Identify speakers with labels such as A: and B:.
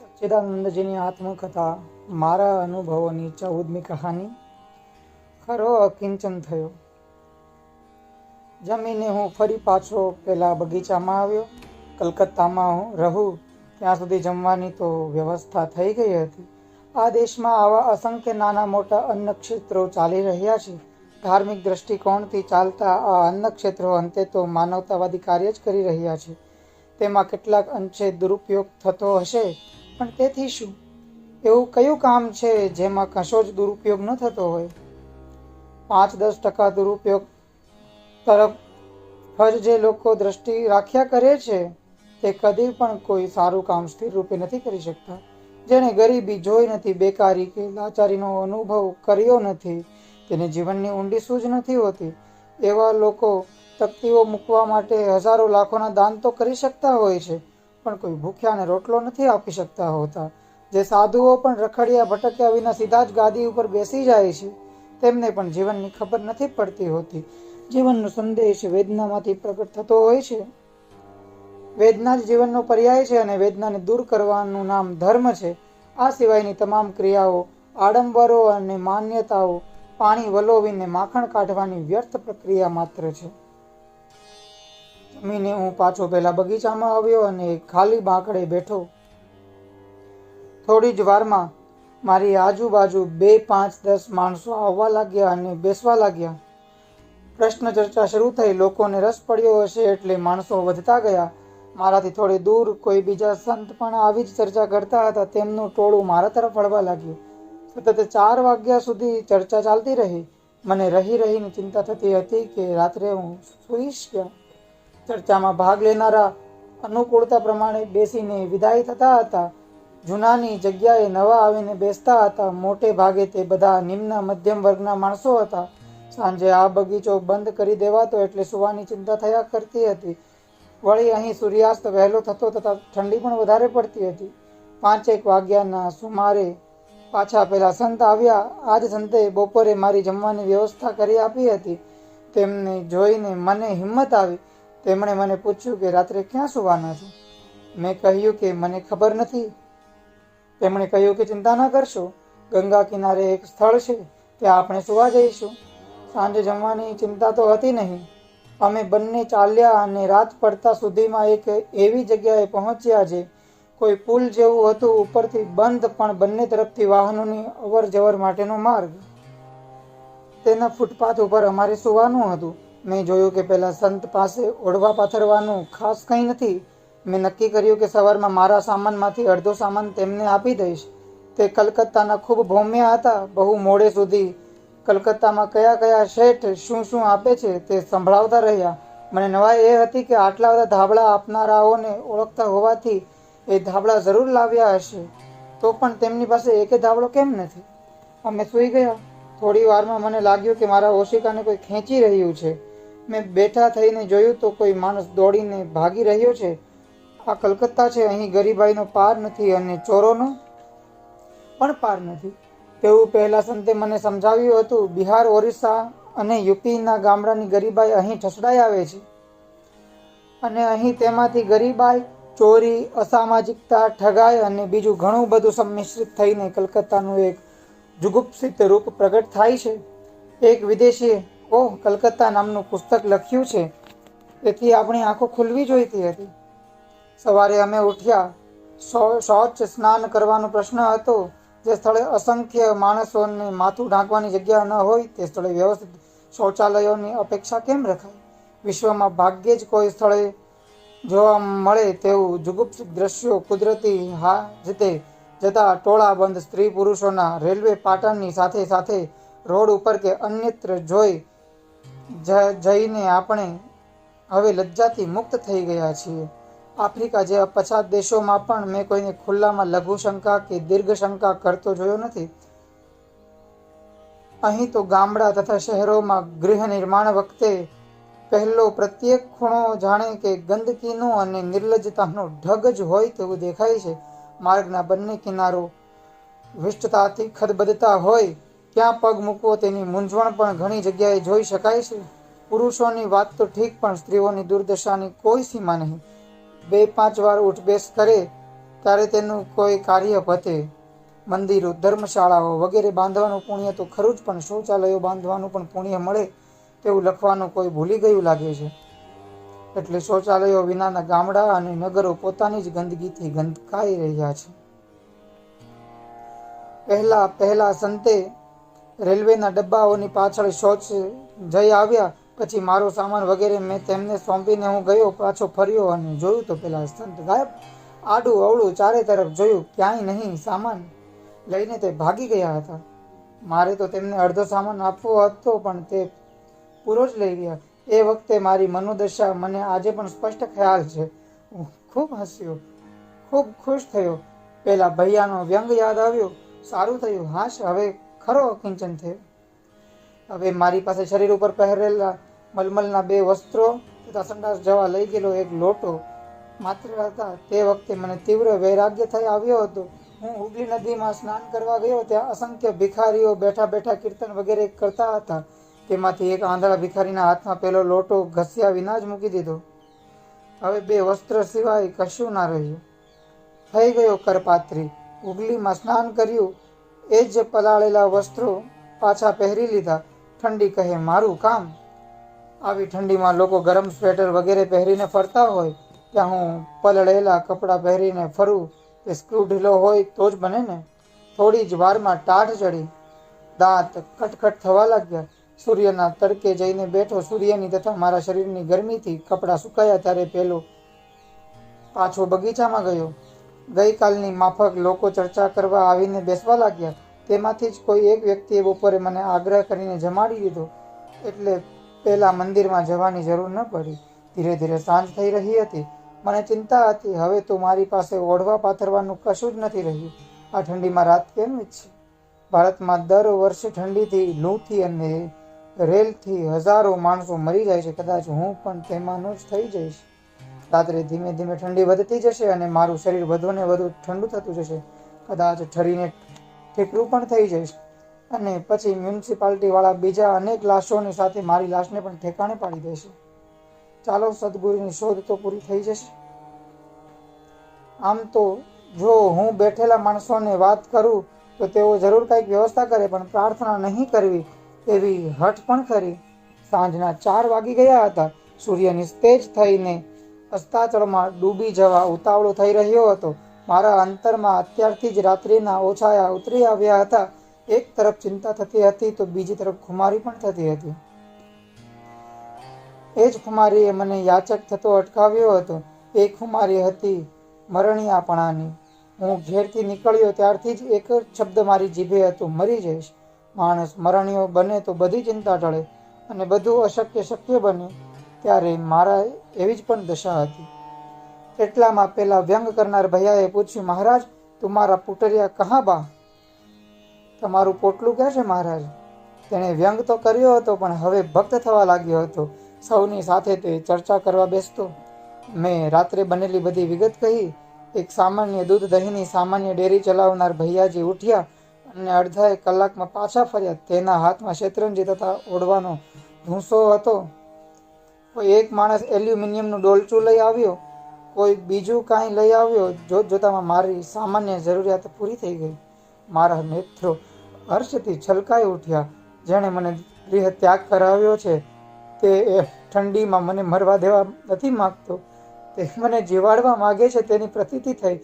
A: સચ્ચિદાનંદજીની આત્મકથા, મારા અનુભવોની ચૌદમી કહાની, ખરો અકિંચન થયો. જમીને હું ફરી પાછો પેલા બગીચામાં આવ્યો. કલકત્તામાં હું રહું, ત્યાં સુધી જમવાની તો વ્યવસ્થા થઈ ગઈ હતી. આ દેશમાં આવા અસંખ્ય નાના મોટા અન્ન ક્ષેત્રો ચાલી રહ્યા છે. ધાર્મિક દ્રષ્ટિકોણથી ચાલતા આ અન્ન ક્ષેત્રો અંતે તો માનવતાવાદી કાર્ય જ કરી રહ્યા છે. તેમાં કેટલાક અંશે દુરુપયોગ થતો હશે. પણ તેથી શું? એવું કયું કામ છે જેમાં કશો જ દુરુપયોગ ન થતો હોય? પાંચ દસ ટકા દુરુપયોગ તરફ જ જે લોકો દ્રષ્ટિ રાખ્યા કરે છે, તે કદી પણ કોઈ સારું કામ સ્થિર રૂપે નથી કરી શકતા. જેણે ગરીબી જોઈ નથી, બેકારી કે લાચારીનો અનુભવ કર્યો નથી, તેને જીવનની ઊંડી સૂઝ નથી હોતી. એવા લોકો તકતીઓ મૂકવા માટે હજારો લાખોના દાન તો કરી શકતા હોય છે પણ કોઈ ભૂખ્યાને રોટલો નથી આપી શકતા હોતા. જે સાધુઓ પણ રખડ્યા ભટક્યા વિના સીધા જ ગાદી ઉપર બેસી જાય છે, તેમને પણ જીવનની ખબર નથી પડતી હોતી. જીવનનો સંદેશ વેદનામાંથી પ્રગટ થતો હોય છે. વેદના જ જીવનનો પર્યાય છે અને વેદનાને દૂર કરવાનું નામ ધર્મ છે. આ સિવાયની તમામ ક્રિયાઓ આડંબરો અને માન્યતાઓ પાણી વલોવીને માખણ કાઢવાની વ્યર્થ પ્રક્રિયા માત્ર છે. જમીને હું પાછો પહેલા બગીચામાં આવ્યો અને ખાલી બાંકડે બેઠો. થોડી જ વારમાં મારી આજુબાજુ બે પાંચ દસ માણસો આવવા લાગ્યા અને બેસવા લાગ્યા. પ્રશ્ન ચર્ચા શરૂ થઈ, લોકોને રસ પડ્યો હશે એટલે માણસો વધતા ગયા. મારાથી થોડી દૂર કોઈ બીજા સંત પણ આવી જ ચર્ચા કરતા હતા. તેમનું ટોળું મારા તરફ વળવા લાગ્યું. સતત ચાર વાગ્યા સુધી ચર્ચા ચાલતી રહી. મને રહી રહીને ચિંતા થતી હતી કે રાત્રે હું સૂઈશ ક્યાં? ચર્ચામાં ભાગ લેનારા અનુકૂળતા પ્રમાણે બેસીને વિદાય થતા હતા. જૂનાની જગ્યાએ નવા આવીને બેસતા હતા. મોટે ભાગે તે બધા નિમ્ન મધ્યમ વર્ગના માણસો હતા. સાંજે આ બગીચો બંધ કરી દેવાતો એટલે સુવાની ચિંતા થયા કરતી હતી. વળી અહીં સૂર્યાસ્ત વહેલો થતો તથા ઠંડી પણ વધારે પડતી હતી. પાંચેક વાગ્યાના સુમારે પાછા પેલા સંત આવ્યા. આજ સંતે બપોરે મારી જમવાની વ્યવસ્થા કરી આપી હતી. તેમને જોઈને મને હિંમત આવી. તેમણે મને પૂછ્યું કે રાત્રે ક્યાં સુવાના છો? મેં કહ્યું કે મને ખબર નથી. તેમણે કહ્યું કે ચિંતા ન કરશો, ગંગા કિનારે એક સ્થળ છે, ત્યાં આપણે સુવા જઈશું. સાંજે જમવાની ચિંતા તો હતી નહીં. અમે બંને ચાલ્યા અને રાત પડતા સુધીમાં એક એવી જગ્યાએ પહોંચ્યા જે કોઈ પુલ જેવું હતું, ઉપરથી બંધ પણ બંને તરફથી વાહનોની અવર જવર માટેનો માર્ગ. તેના ફૂટપાથ ઉપર અમારે સુવાનું હતું. મેં જોયું કે પહેલાં સંત પાસે ઓઢવા પાથરવાનું ખાસ કંઈ નથી. મેં નક્કી કર્યું કે સવારમાં મારા સામાનમાંથી અડધો સામાન તેમને આપી દઈશ. તે કલકત્તાના ખૂબ ભૌમ્યા હતા, બહુ મોડે સુધી. કલકત્તામાં કયા કયા શેઠ શું શું આપે છે તે સંભળાવતા રહ્યા. મને નવાઈ એ હતી કે આટલા બધા ધાબળા આપનારાઓને ઓળખતા હોવાથી એ ધાબળા જરૂર લાવ્યા હશે. તો પણ તેમની પાસે એકે ધાબળો કેમ નથી? અમે સૂઈ ગયા. થોડી વારમાં મને લાગ્યું કે મારા ઓશિકાને કોઈ ખેંચી રહ્યું છે. મેં બેઠા થઈને જોયું તો કોઈ માણસ દોડીને ભાગી રહ્યો છે. આ કલકત્તા છે, અહીં ગરીબાઈનો પાર નથી અને ચોરોનો પણ પાર નથી. તેવું પહેલાં સંતે મને સમજાવ્યું હતું, બિહાર, ઓરિસ્સા અને યુપીના ગામડાની ગરીબાઈ અહીં ઠસડાઈ આવે છે. અને અહીં તેમાંથી ગરીબાઈ, ચોરી, અસામાજિકતા, ઠગાઈ અને બીજું ઘણું બધું સંમિશ્રિત થઈને કલકત્તાનું એક જુગુપ્સિત રૂપ પ્રગટ થાય છે. એક વિદેશીએ ઓહ, કલકત્તા નામનું પુસ્તક લખ્યું છે. તેથી આપણી આંખો ખુલવી જોઈતી હતી. સવારે અમે ઉઠ્યા. શૌચ સ્નાન કરવાનો પ્રશ્ન હતો. જે સ્થળે અસંખ્ય માણસોને માથું ઢાંકવાની જગ્યા ન હોય, તે સ્થળે વ્યવસ્થિત શૌચાલયોની અપેક્ષા કેમ રખાય વિશ્વમાં ભાગ્યે જ કોઈ સ્થળે જોવા મળે તેવું જુગુપ્ત દ્રશ્યો કુદરતી હા, જતા ટોળા બંધ સ્ત્રી પુરુષોના રેલવે પાટણની સાથે સાથે રોડ ઉપર કે અન્યત્ર જોઈ જઈને આપણે હવે લજ્જાથી મુક્ત થઈ ગયા છીએ. આફ્રિકા જેવા પછાત દેશોમાં પણ મેં કોઈને ખુલ્લામાં લઘુ શંકા કે દીર્ઘ શંકા કરતો જોયો નથી. અહીં તો ગામડા તથા શહેરોમાં ગૃહ નિર્માણ વખતે પહેલો પ્રત્યેક ખૂણો જાણે કે ગંદકીનો અને નિર્લજતાનો ઢગ જ હોય તેવું દેખાય છે. માર્ગના બંને કિનારો વિષ્ટતાથી ખદબદતા હોય ક્યાં પગ મૂકવો તેની મૂંઝવણ પણ ઘણી જગ્યાએ જોઈ શકાય છે. પુરુષોની વાત તો ઠીક, પણ સ્ત્રીઓની દુર્દશાની કોઈ સીમા નહીં. બે પાંચ વાર ઉઠબેસ કરે ત્યારે તેનું કોઈ કાર્ય પતે. મંદિરો, ધર્મશાળાઓ વગેરે બાંધવાનું પુણ્ય તો ખરું જ, પણ શૌચાલયો બાંધવાનું પણ પુણ્ય મળે તેવું લખવાનું કોઈ ભૂલી ગયું લાગે છે. એટલે શૌચાલયો વિનાના ગામડા અને નગરો પોતાની જ ગંદકીથી ગંદકાઈ રહ્યા છે. પહેલા પહેલા સંતે રેલવેના ડબ્બાઓની પાછળ શૌચ જઈ આવ્યા પછી મારો સામાન વગેરે મેં તેમને સોંપીને હું ગયો, પાછો ફર્યો અને જોયું તો પેલા સંત ગાયબ, આડું અવળું ચારે તરફ જોયું, ક્યાંય નહીં, સામાન લઈને તે ભાગી ગયા હતા. મારે તો તેમને અડધો સામાન આપવો હતો, પણ તે પૂરો જ લઈ ગયા. એ વખતે મારી મનોદશા મને આજે પણ સ્પષ્ટ ખ્યાલ છે. હું ખૂબ હસ્યો, ખૂબ ખુશ થયો. પેલા ભૈયાનો વ્યંગ યાદ આવ્યો, સારું થયું, હાશ, હવે ખરો કિંચન થયો. હવે મારી પાસે શરીર ઉપર પહેરેલા મલમલના બે વસ્ત્રો તથા સંડાસ જવા લઈ ગયેલો એક લોટો માત્ર હતા. તે વખતે મને તીવ્ર વૈરાગ્ય થઈ આવ્યો હતો. હું હુગલી નદીમાં સ્નાન કરવા ગયો ત્યાં અસંખ્ય ભિખારીઓ બેઠા બેઠા કીર્તન વગેરે કરતા હતા. તેમાંથી એક આંધળા ભિખારીના હાથમાં પેલો લોટો ઘસ્યા વિના જ મૂકી દીધો. હવે બે વસ્ત્ર સિવાય કશું ના રહ્યું. થઈ ગયો કરપાત્રી. ઉગલીમાં સ્નાન કર્યું. એ જ પલાળેલા વસ્ત્રો પાછા પહેરી લીધા. ઠંડી કહે, મારું કામ? આવી ઠંડીમાં લોકો ગરમ સ્વેટર વગેરે પહેરીને ફરતા હોય, ત્યાં હું પલળેલા કપડાં પહેરીને ફરું. તે સ્ક્રૂ ઢીલો હોય તો જ બને ને. થોડી જ વારમાં ટાઢ ચડી. દાંત કટકટ થવા લાગ્યા. સૂર્યના તડકે જઈને બેઠો સૂર્યની તથા મારા શરીરની ગરમીથી કપડાં સુકાયા ત્યારે પેલો પાછો બગીચામાં ગયો. ગઈકાલની માફક લોકો ચર્ચા કરવા આવીને બેસવા લાગ્યા. તેમાંથી જ કોઈ એક વ્યક્તિએ બપોરે મને આગ્રહ કરીને જમાડી દીધો. એટલે પહેલાં મંદિરમાં જવાની જરૂર ન પડી. ધીરે ધીરે સાંજ થઈ રહી હતી. મને ચિંતા હતી, હવે તો મારી પાસે ઓઢવા પાથરવાનું કશું જ નથી રહ્યું. આ ઠંડીમાં રાત કેમ છે ભારતમાં દર વર્ષે ઠંડીથી લૂથી અને રેલથી હજારો માણસો મરી જાય છે. કદાચ હું પણ તેમાંનો જ થઈ જઈશ. રાત્રે ધીમે ધીમે ઠંડી વધતી જશે અને મારું શરીર વધુ ને વધુ ઠંડુ થતું જશે. કદાચ ઠરીને ઠીકરું પણ થઈ જઈશ. અને પછી મ્યુનિસિપાલિટી વાળા બીજા અનેક લાશોની સાથે મારી લાશને પણ ઠેકાણે પાડી દેશે. ચાલો સદગુરુની શોધ તો પૂરી થઈ જશે. આમ તો જો હું બેઠેલા માણસોને વાત કરું, તો તેઓ જરૂર કંઈક વ્યવસ્થા કરે, પણ પ્રાર્થના નહીં કરવી એવી હઠ પણ ખરી. સાંજના ચાર વાગી ગયા હતા. સૂર્ય નિસ્તેજ થઈને અસ્તાચળમાં ડૂબી જવા ઉતાવળો થઈ રહ્યો હતો. મારા અંતરમાં અત્યારથી જ રાત્રિના ઓછાયા ઉતરી આવ્યા હતા. એક તરફ ચિંતા થતી હતી તો બીજી તરફ ખુમારી પણ થતી હતી. એ જ ખુમારીએ મને યાચક થતો અટકાવ્યો હતો. એ ખુમારી હતી મરણિયાપણાની. હું ઘેરથી નીકળ્યો ત્યારથી જ એક જ શબ્દ મારી જીભે હતો, મરી જઈશ. માણસ મરણીયો બને તો બધી ચિંતા ટળે અને બધું અશક્ય શક્ય બને. ત્યારે મારા એવી જ પણ દશા હતી. એટલામાં પેલા વ્યંગ કરનાર ભૈયાએ પૂછ્યું, મહારાજ તમારા પુટરિયા કહા બા? તમારું પોટલું ક્યાં છે મહારાજ? તેણે વ્યંગ તો કર્યો હતો, પણ હવે ભક્ત થવા લાગ્યો હતો. સૌની સાથે તે ચર્ચા કરવા બેસતો. મેં રાત્રે બનેલી બધી વિગત કહી. એક સામાન્ય દૂધ દહીંની સામાન્ય ડેરી ચલાવનાર ભૈયાજી ઉઠ્યા અને અડધા એક કલાકમાં પાછા ફર્યા. તેના હાથમાં શેતરંજી તથા ઓઢવાનો ધૂંસો હતો. કોઈ એક માણસ એલ્યુમિનિયમનું ડોલચું લઈ આવ્યો, કોઈ બીજું કાંઈ લઈ આવ્યો જોત જોતામાં મારી સામાન્ય જરૂરિયાત પૂરી થઈ ગઈ. મારા નેત્રો હર્ષથી છલકાઈ ઉઠ્યા, જેણે મને ગૃહ ત્યાગ કરાવ્યો છે. તે એ ઠંડીમાં મને મરવા દેવા નથી માગતો. તે મને જીવાડવા માગે છે, તેની પ્રતીતિ થઈ.